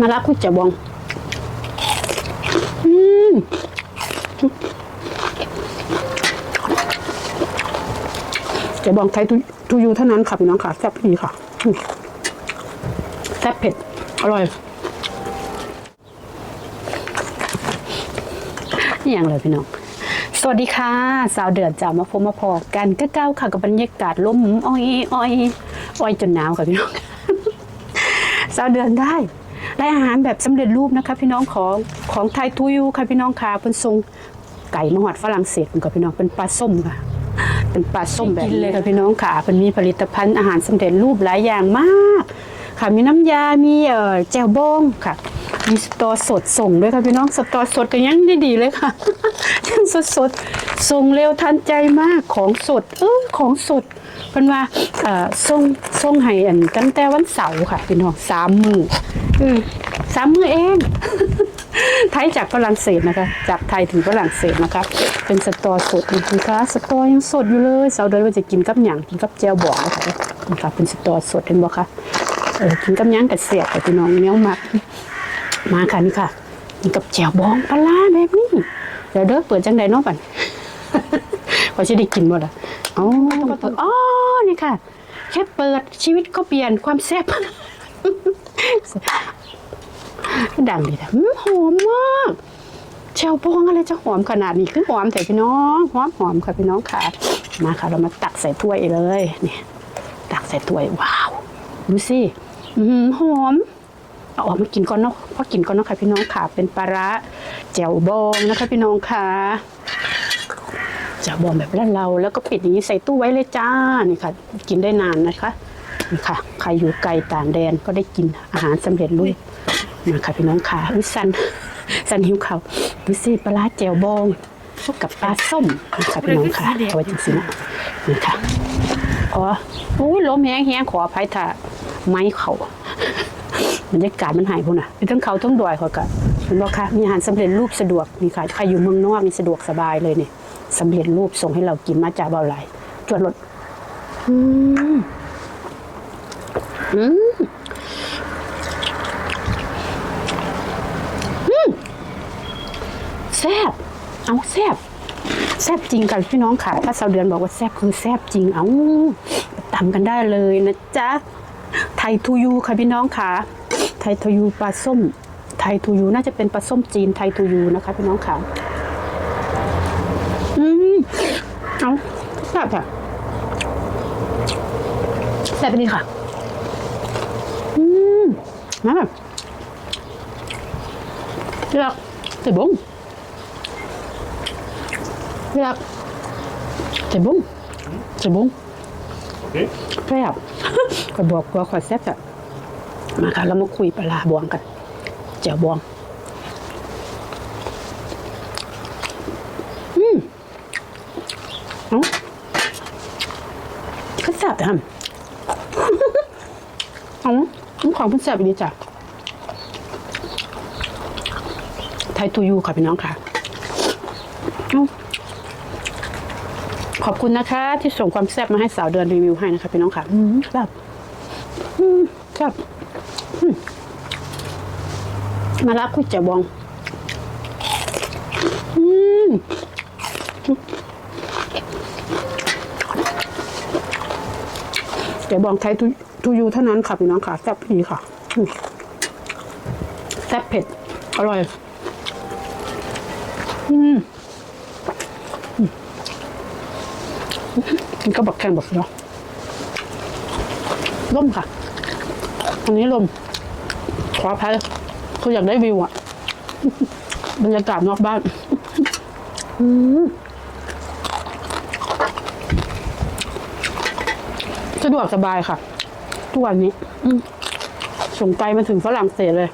มาละคุยจะบอง อืมจะบองไทยทูยูเท่านั้นค่ะพี่น้องค่ะแซ่บดีค่ะแซ่บเผ็ด อร่อยนี่อย่างเลยพี่น้องสวัสดีค่ะ สาวเดือดจากมาพบมาพอกันก็เก้าค่ะกับบรรยากาศลมอ้อยอ้อยอ้อยจนหนาวค่ะพี่น้องสาวเดือนได้ ได้อาหารแบบสำเร็จรูปนะคะพี่น้องของของไทยทูยูค่ะพี่น้องค่ะเป็นทรงไก่มหอดฝรั่งเศสค่ะพี่น้องเป็นปลาส้มค่ะ เป็นปลาส้มแบบนี้เลยค่ะพี่น้องค่ะเป็นมีผลิตภัณฑ์อาหารสำเร็จรูปหลายอย่างมากค่ะมีน้ำยา มีเอ่อแจ่วบองค่ะ มีสตอสดส่งด้วยค่ะพี่น้องสตอสดก็ยังได้ดีเลยค่ะยังสดสดๆส่งเร็วทันใจมากของสด เออของสดเพิ่นว่าเอ่อส่งส่งให้อันตั้งแต่วันเสาร์ค่ะพี่น้องสามมืออืม สามมือเอง ไทยจากฝรั่งเศสนะคะ จากไทยถึงฝรั่งเศสนะคะ เป็นสตอสดนะคะสตอยังสดอยู่เลยเสาร์เดือนว่าจะกินกับหยังกินกับแจวบองนะคะนะคะเป็นสตอสดเห็นบ่คะเออกินกับหยังกับเสียบแต่พี่น้องเนี้ยมากมาค่ะนี่ค่ะกินกับแจวบองปลาแบบนี้เดี๋ยวเด้อเปิดจังใดเนาะบันพอจะได้กินหมดอะอ๋อเปิดอ๋อนี่ค่ะ แค่เปิดชีวิตก็เปลี่ยนความแซ่บ ดังดีนะหอมมากแชวบองอะไรจะหอมขนาดนี้คือหอมแต่พี่น้องหอมหอมค่ะพี่น้องค่ะ มาค่ะ เรามาตักใส่ถ้วยเลยนี่ตักใส่ถ้วยว้าวดูสิหอมเอาออกมากินก่อนเนาะพอกินก่อนเนาะค่ะพี่น้องค่ะ เป็นปลาร้าแจ่วบองนะคะพี่น้องค่ะแจ่วบองแบบเราเราแล้วก็ปิดอย่างนี้ใส่ตู้ไว้เลยจ้านี่ค่ะ กินได้นานนะคะ นี่ค่ะ ใครอยู่ไกลต่างแดนก็ได้กินอาหารสำเร็จรูปมาค่ะพี่น้องค่ะอุ้ยสันสันหิวเขาวดูสิปลาร้าแจ่วบองพวกกับปลาส้มนะคะพี่น้องค่ะเอาไว้จังสินะนี่ค่ะอ๋ออุ้ยลมแห้งแห้งขออภัยถ้าไม้เขาบรรยากาศมันหายพุ่นอะทั้งเขาทั้งดอยเขาก็เห็นบอกค่ะ มีอาหารสำเร็จรูปสะดวกนี่ค่ะใครอยู่เมืองนอกนี่สะดวกสบายเลยเนี่ยสำเร็จรูปส่งให้เรากินมาจากเบาไหลจวดรถอืม อืมแซ่บเอาแซ่บแซ่บจริงค่ะพี่น้องค่ะ ถ้าสาวเดือนบอกว่าแซ่บคือแซ่บจริง เอาตำกันได้เลยนะจ๊ะ ไทยทูยูค่ะพี่น้องค่ะ ไทยทูยูปลาส้ม ไทยทูยูน่าจะเป็นปลาส้มจีนไทยทูยูนะคะ พี่น้องค่ะ อืมเอาแซ่บค่ะแซ่บไปดีค่ะ มมาแบบเลือกใส่บุ้งเลือกใส่บุ้งใส่บุ้ง Okay. แซ่บก็บอกว่าขอแซ่บอะมาค่ะเรามาคุยปลาร้าบวงกันเจียวบวงอืมเอ้าก็แซ่บแต่ทำเอ้า น้ำของเพิ่นแซ่บอีกดีจ้ะไทยตูยูค่ะพี่น้องค่ะ ขอบคุณนะคะ ที่ส่งความแซ่บมาให้สาวเดือนรีวิวให้นะคะพี่น้องค่ะอืมครับอืมครับมาละคุยจะบองอืมจะบองไทยทู ทูยูเท่านั้นค่ะพี่น้องค่ะแซ่บดีค่ะแซ่บเผ็ด อร่อย อืมมันก็บักแข่งบักเนาะล่มค่ะ อันนี้ลมขออภัยคืออยากได้วิวอะบรรยากาศนอกบ้านอืมสะดวกสบายค่ะ ทุกวันนี้อืมส่งไกลมาถึงฝรั่งเศสเลย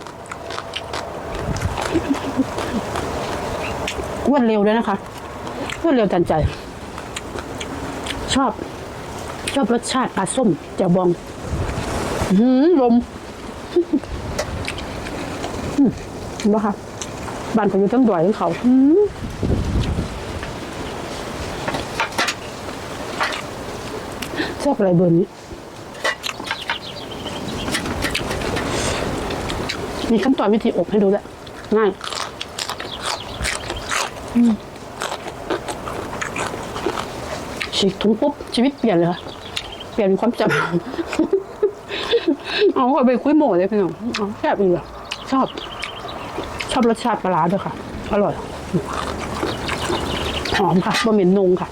รวดเร็วด้วยนะคะรวดเร็วทันใจ ชอบ ชอบรสชาติปลาส้มแจ่วบองอื้อหือลมอืมเห็นปะคะบ้านผมอยู่ทั้งดอยทั้งเขาอื้อชอบอะไรเบอร์นี้ มีขั้นตอนวิธีอบให้ดูด้วยง่ายฉีกถุงปุ๊บ ชีวิตเปลี่ยนเลยค่ะ เปลี่ยนความจำเอาไปคุยโหมดเลยพี่น้องแซ่บอีกอะชอบ ชอบรสชาติปลาร้าด้วยค่ะ อร่อย หอมค่ะบะหมี่นงค่ะ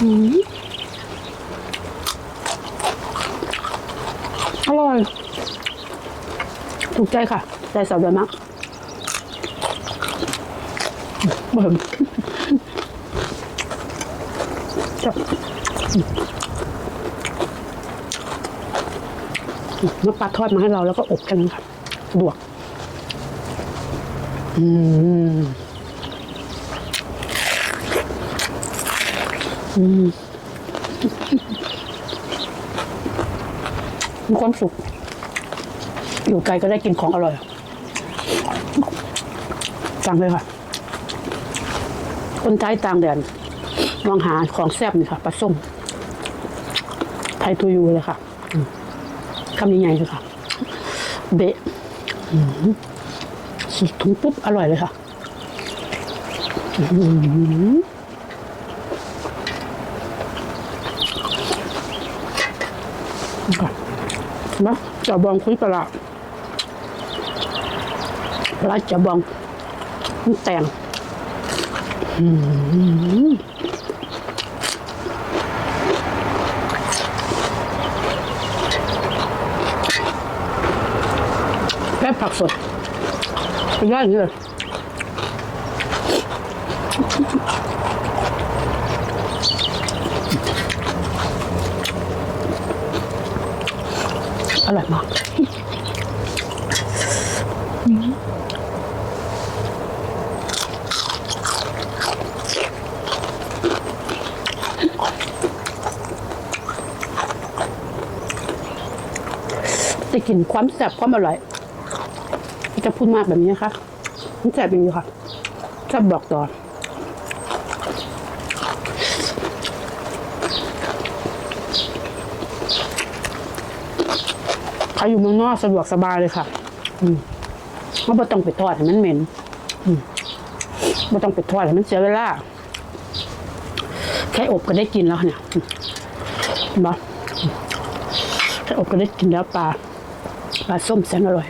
อืมอร่อย ถูกใจค่ะ ใจสาวเดนมากเบิ่มจับเนื้อปลาทอดมาให้เราแล้วก็อบกันค่ะสะดวก อืม อืมมีความสุข อยู่ไกลก็ได้กินของอร่อยสั่งเลยค่ะ คนไทยต่างแดนลองหาของแซ่บนี่ค่ะปลาส้ม ไทยทูยูเลยค่ะอืมคำใหญ่ๆเลยค่ะ เบะฉีกถุงปุ๊บ อร่อยเลยค่ะมค่ะเห็นไหมจะบองคุยปลา ราปลาร้าจะบองมันแต่งแค่ผักสดเป็นย่อยอย่างนี้เลย จะกินความแซ่บความอร่อย จะพูดมากแบบนี้นะคะมันแสบจริงๆค่ะแสบบอกต่อใครอยู่เมืองนอกสะดวกสบายเลยค่ะ อืมเพราะไม่ต้องไปทอดให้มันเหม็น อืมไม่ต้องไปทอดให้มันเสียเวลา แค่อบก็ได้กินแล้วเนี่ยอืมเห็นปะอืมแค่อบก็ได้กินแล้วปลา ปลาส้มแสนอร่อย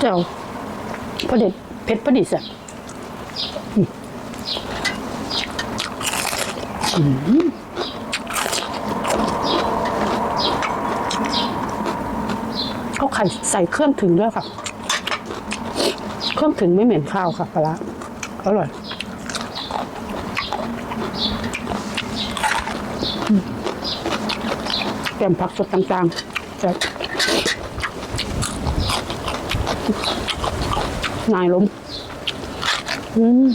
เจ้าพอเด็ดเผ็ดพอดีสิ เอาไข่ใส่เครื่องถึงด้วยค่ะ เครื่องถึงไม่เหม็นข้าวค่ะปลาอร่อยแกมผักสดต่างๆแต่นายล้ม อืม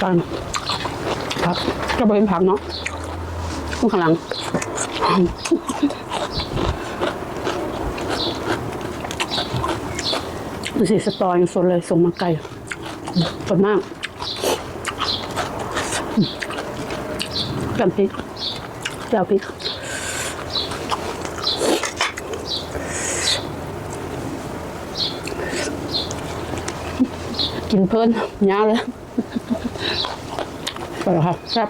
จานผักก็เป็นผักเนาะข้างหลังดูสิสตอยังสดเลยส่งมาไกลสดมากกันพริกแจ่วพริก กินเพลินยาวเลยไปแล้วครับครับ